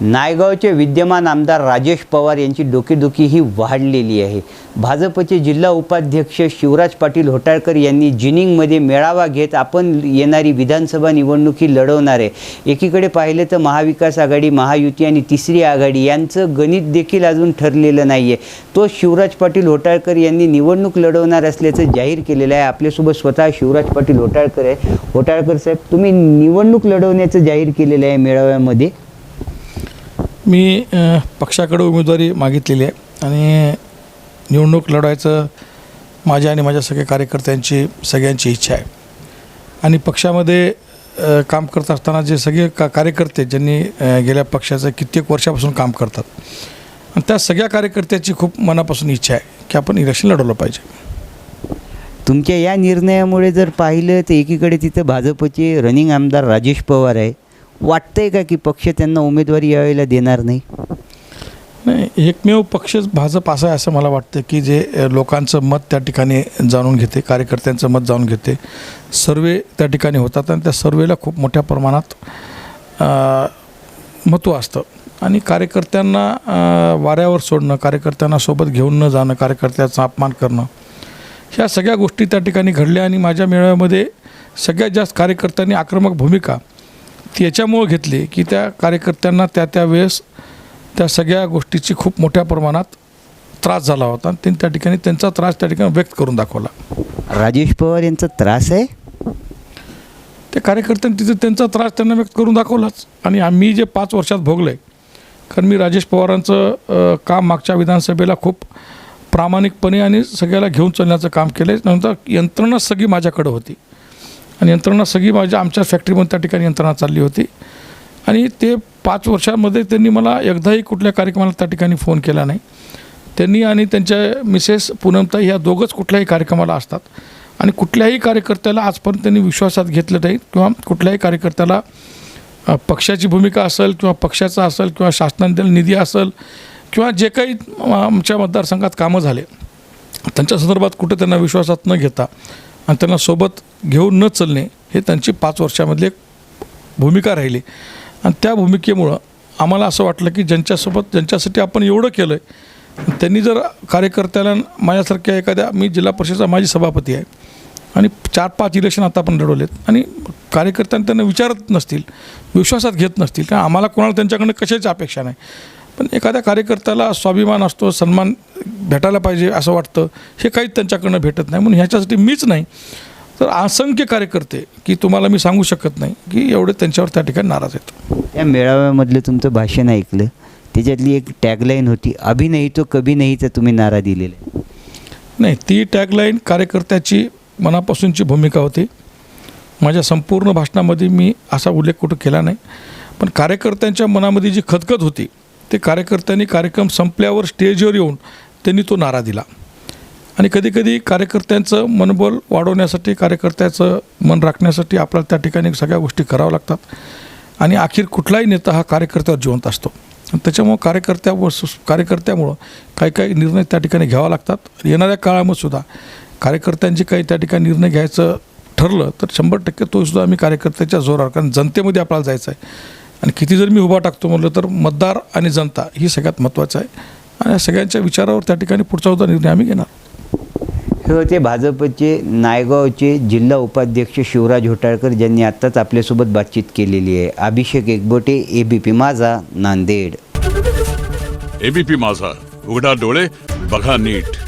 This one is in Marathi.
नायगावचे विद्यमान आमदार राजेश पवार यांची डोकेदुखी ही वाढलेली आहे. भाजपचे जिल्हा उपाध्यक्ष शिवराज पाटील होटाळकर यांनी जिनिंगमध्ये मेळावा घेत आपण येणारी विधानसभा निवडणुकी लढवणार आहे. एकीकडे पाहिलं तर महाविकास आघाडी महायुती आणि तिसरी आघाडी यांचं गणित देखील अजून ठरलेलं नाही आहे तो शिवराज पाटील होटाळकर यांनी निवडणूक लढवणार असल्याचं जाहीर केलेलं आहे. आपल्यासोबत स्वतः शिवराज पाटील होटाळकर आहे. होटाळकर साहेब तुम्ही निवडणूक लढवण्याचं जाहीर केलेलं आहे मेळाव्यामध्ये. मी पक्षाकडे उमेदवारी मागितलेली आहे आणि निवडणूक लढवायचं माझ्या आणि माझ्या सगळ्या कार्यकर्त्यांची सगळ्यांची इच्छा आहे. आणि पक्षामध्ये काम करत असताना जे सगळे का कार्यकर्ते ज्यांनी गेल्या पक्षाचं कित्येक वर्षापासून काम करतात आणि त्या सगळ्या कार्यकर्त्याची खूप मनापासून इच्छा आहे की आपण इलेक्शन लढवलं पाहिजे. तुमच्या या निर्णयामुळे जर पाहिलं तर एकीकडे तिथं भाजपचे रनिंग आमदार राजेश पवार आहे वाटतंय का की पक्ष त्यांना उमेदवारी यावेळेला देणार नाही? नाही एकमेव पक्षच भाजप असा आहे असं मला वाटतं की जे लोकांचं मत त्या ठिकाणी जाणून घेते कार्यकर्त्यांचं मत जाणून घेते. सर्वे त्या ठिकाणी होतात आणि त्या सर्वेला खूप मोठ्या प्रमाणात महत्त्व असतं. आणि कार्यकर्त्यांना वाऱ्यावर सोडणं कार्यकर्त्यांना सोबत घेऊन न जाणं कार्यकर्त्याचा अपमान करणं ह्या सगळ्या गोष्टी त्या ठिकाणी घडल्या आणि माझ्या मेळाव्यामध्ये सगळ्यात जास्त कार्यकर्त्यांनी आक्रमक भूमिका याच्यामुळं घेतली की त्या कार्यकर्त्यांना त्या त्या वेळेस त्या सगळ्या गोष्टीची खूप मोठ्या प्रमाणात त्रास झाला होता. आणि त्यांनी त्या ठिकाणी त्यांचा त्रास त्या ठिकाणी व्यक्त करून दाखवला. राजेश पवार यांचा त्रास आहे? त्या कार्यकर्त्यांनी तिथे त्यांचा त्रास त्यांना व्यक्त करून दाखवलाच. आणि आम्ही जे पाच वर्षात भोगलं आहे कारण मी राजेश पवारांचं अ, काम मागच्या विधानसभेला खूप प्रामाणिकपणे आणि सगळ्याला घेऊन चालण्याचं काम केलं आहे नंतर यंत्रणा सगळी माझ्याकडं होती. आणि यंत्रणा सगळी माझ्या आमच्या फॅक्टरीमध्ये त्या ठिकाणी यंत्रणा चालली होती. आणि ते पाच वर्षामध्ये त्यांनी मला एकदाही कुठल्या कार्यक्रमाला त्या ठिकाणी फोन केला नाही. त्यांनी आणि त्यांच्या मिसेस पूनमताई ह्या दोघंच कुठल्याही कार्यक्रमाला असतात. आणि कुठल्याही कार्यकर्त्याला आजपर्यंत त्यांनी विश्वासात घेतलं नाही किंवा कुठल्याही कार्यकर्त्याला पक्षाची भूमिका असेल किंवा पक्षाचा असेल किंवा शासनाने दिलेला निधी असेल किंवा जे काही आमच्या मतदारसंघात कामं झाले त्यांच्या संदर्भात कुठं त्यांना विश्वासात न घेता आणि त्यांना सोबत घेऊन न चालणे हे त्यांची पाच वर्षामधली एक भूमिका राहिली. आणि त्या भूमिकेमुळं आम्हाला असं वाटलं की ज्यांच्यासोबत ज्यांच्यासाठी आपण एवढं केलं आहे त्यांनी जर कार्यकर्त्याला माझ्यासारख्या एखाद्या मी जिल्हा परिषदेचा माझी सभापती आहे आणि चार पाच इलेक्शन आता आपण लढवलेत आणि कार्यकर्त्यांना त्यांना विचारत नसतील विश्वासात घेत नसतील कारण आम्हाला कोणाला त्यांच्याकडनं कशाची अपेक्षा नाही. पण एखाद्या कार्यकर्त्याला स्वाभिमान असतो सन्मान भेटायला पाहिजे असं वाटतं. हे काहीच त्यांच्याकडनं भेटत नाही. म्हणून ह्याच्यासाठी मीच नाही. तर असंख्य कार्यकर्ते की तुम्हाला मी सांगू शकत नाही की एवढे त्यांच्यावर त्या ठिकाणी नाराज आहेत. त्या मेळाव्यामधलं तुमचं भाषण ऐकलं. त्याच्यातली एक टॅगलाईन होती अभि नाही तो कभी नाहीचा तुम्ही नारा दिलेला नाही ती टॅगलाईन कार्यकर्त्याची मनापासूनची भूमिका होती. माझ्या संपूर्ण भाषणामध्ये मी असा उल्लेख कुठं केला नाही. पण कार्यकर्त्यांच्या मनामध्ये जी खतखत होती ते कार्यकर्त्यांनी कार्यक्रम संपल्यावर स्टेजवर येऊन त्यांनी तो नारा दिला. आणि कधीकधी कार्यकर्त्यांचं मनोबल वाढवण्यासाठी कार्यकर्त्याचं मन राखण्यासाठी आपल्याला त्या ठिकाणी सगळ्या गोष्टी कराव्या लागतात. आणि अखेर कुठलाही नेता हा कार्यकर्त्यावर जिवंत असतो. आणि त्याच्यामुळं कार्यकर्त्यावर कार्यकर्त्यामुळं काही काही निर्णय त्या ठिकाणी घ्यावा लागतात. येणाऱ्या काळामध्ये सुद्धा कार्यकर्त्यांचे काही त्या ठिकाणी निर्णय घ्यायचं ठरलं तर शंभर टक्के तोसुद्धा आम्ही कार्यकर्त्याच्या जोरावर कारण जनतेमध्ये आपल्याला जायचं आहे. आणि किती जर मी उभा टाकतो म्हटलं तर मतदार आणि जनता ही सगळ्यात महत्त्वाचं आहे. आणि या सगळ्यांच्या विचारावर त्या ठिकाणी पुढचा सुद्धा निर्णय आम्ही घेणार. हे होते भाजपचे नायगावचे जिल्हा उपाध्यक्ष शिवराज होटाळकर ज्यांनी आत्ताच आपल्यासोबत बातचीत केलेली आहे. अभिषेक एकबोटे ए बी पी माझा नांदेड. एबीपी माझा. उघडा डोळे बघा नीट.